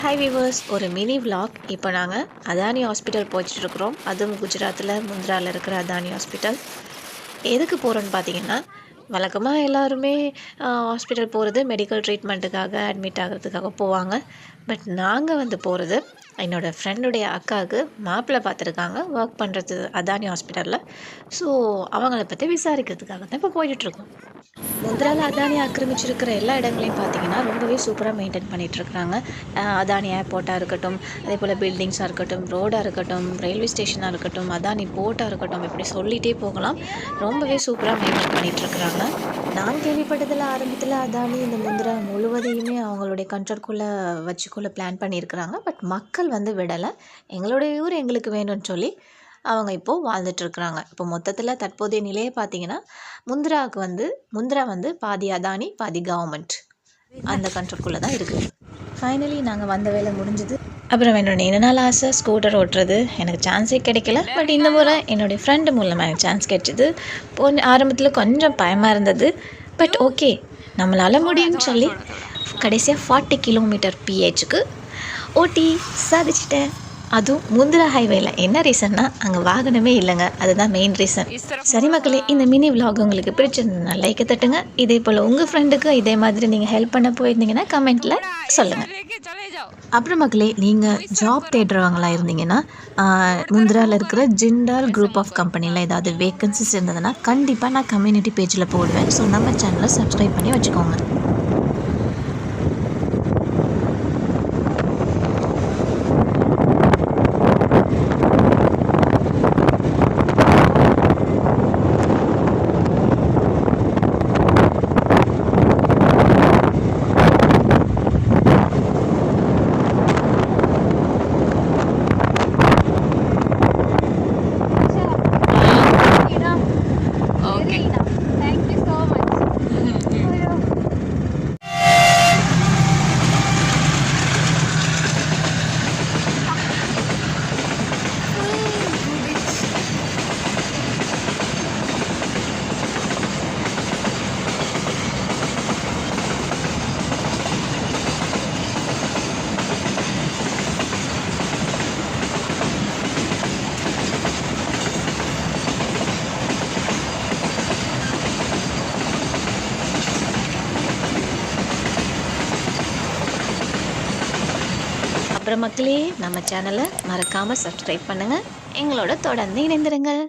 Hi viewers ஒரு mini vlog இப்போ நாங்கள் அதானி ஹாஸ்பிட்டல் போயிட்டுருக்குறோம். அதுவும் குஜராத்தில் முந்த்ராவில் இருக்கிற அதானி ஹாஸ்பிட்டல் எதுக்கு போகிறோன்னு பார்த்தீங்கன்னா வழக்கமாக எல்லாருமே ஹாஸ்பிட்டல் போகிறது மெடிக்கல் ட்ரீட்மெண்ட்டுக்காக அட்மிட் ஆகிறதுக்காக போவாங்க. பட் நாங்கள் வந்து போகிறது என்னோடய ஃப்ரெண்டுடைய அக்காவுக்கு மாப்பிள்ளை பார்த்துருக்காங்க ஒர்க் பண்ணுறது அதானி ஹாஸ்பிட்டலில் ஸோ அவங்கள பற்றி விசாரிக்கிறதுக்காக தான் இப்போ போயிட்டுருக்கோம். முந்திரால அதானி ஆக்கிரமிச்சிருக்கிற எல்லா இடங்களையும் பார்த்தீங்கன்னா ரொம்பவே சூப்பராக மெயின்டைன் பண்ணிகிட்ருக்குறாங்க அதானி ஏர்போர்ட்டாக இருக்கட்டும் அதே போல் பில்டிங்ஸாக இருக்கட்டும் ரோடாக இருக்கட்டும் ரயில்வே ஸ்டேஷனாக இருக்கட்டும் அதானி போர்ட்டாக இருக்கட்டும் இப்படி சொல்லிகிட்டே போகலாம். ரொம்பவே சூப்பராக மெயின்டைன் பண்ணிகிட்ருக்குறாங்க நான் கேள்விப்பட்டதில் ஆரம்பத்தில் அதானி இந்த முந்திரா முழுவதையுமே அவங்களுடைய கண்ட்ரோல்குள்ளே வச்சுக்குள்ளே பிளான் பண்ணியிருக்கிறாங்க. பட் மக்கள் வந்து விடலை. எங்களுடைய ஊர் எங்களுக்கு வேணும்னு சொல்லி அவங்க இப்போது வாழ்ந்துட்டுருக்குறாங்க. இப்போ மொத்தத்தில் தற்போதைய நிலையை பார்த்தீங்கன்னா முந்திராவுக்கு வந்து முந்திரா வந்து பாதி அதானி பாதி கவர்மெண்ட் அந்த கண்ட்ரோல்குள்ளே தான் இருக்குது ஃபைனலி நாங்கள் வந்த வேலை முடிஞ்சுது. அப்புறம் என்னோட நீண்ட நாள் ஆசை ஸ்கூட்டர் ஓட்டுறது. எனக்கு சான்ஸே கிடைக்கல. பட் இந்த முறை என்னுடைய ஃப்ரெண்டு மூலமாக எனக்கு சான்ஸ் கிடைச்சிது. போ ஆரம்பத்தில் கொஞ்சம் பயமாக இருந்தது. பட் ஓகே நம்மளால் முடியும்னு சொல்லி கடைசியாக ஃபார்ட்டி கிலோமீட்டர் பிஹெச்சுக்கு ஓட்டி சாதிச்சிட்டேன். அதுவும் முந்திரா ஹைவேல என்ன ரீசன்னா அங்கே வாகனமே இல்லைங்க. அதுதான் மெயின் ரீசன் சரி மக்களே இந்த மினி விலாக் உங்களுக்கு பிடிச்சிருந்ததுன்னா லைக்கை தட்டுங்க. இதே போல் உங்கள் ஃப்ரெண்டுக்கும் இதே மாதிரி நீங்கள் ஹெல்ப் பண்ண போயிருந்தீங்கன்னா கமெண்ட்டில் சொல்லுங்கள் அப்புறம் மக்களே நீங்கள் ஜாப் தேடுறவங்களா இருந்தீங்கன்னா முந்திராவில் இருக்கிற ஜிண்டால் குரூப் ஆஃப் கம்பெனியில் ஏதாவது வேகன்சிஸ் இருந்ததுன்னா கண்டிப்பாக நான் கம்யூனிட்டி பேஜில் போடுவேன். ஸோ நம்ம சேனலை சப்ஸ்கிரைப் பண்ணி வச்சுக்கோங்க. அப்புறம் மக்களே நம்ம சேனலை மறக்காமல் சப்ஸ்கிரைப் பண்ணுங்கள் எங்களோட தொடர்ந்து இணைந்திருங்கள்.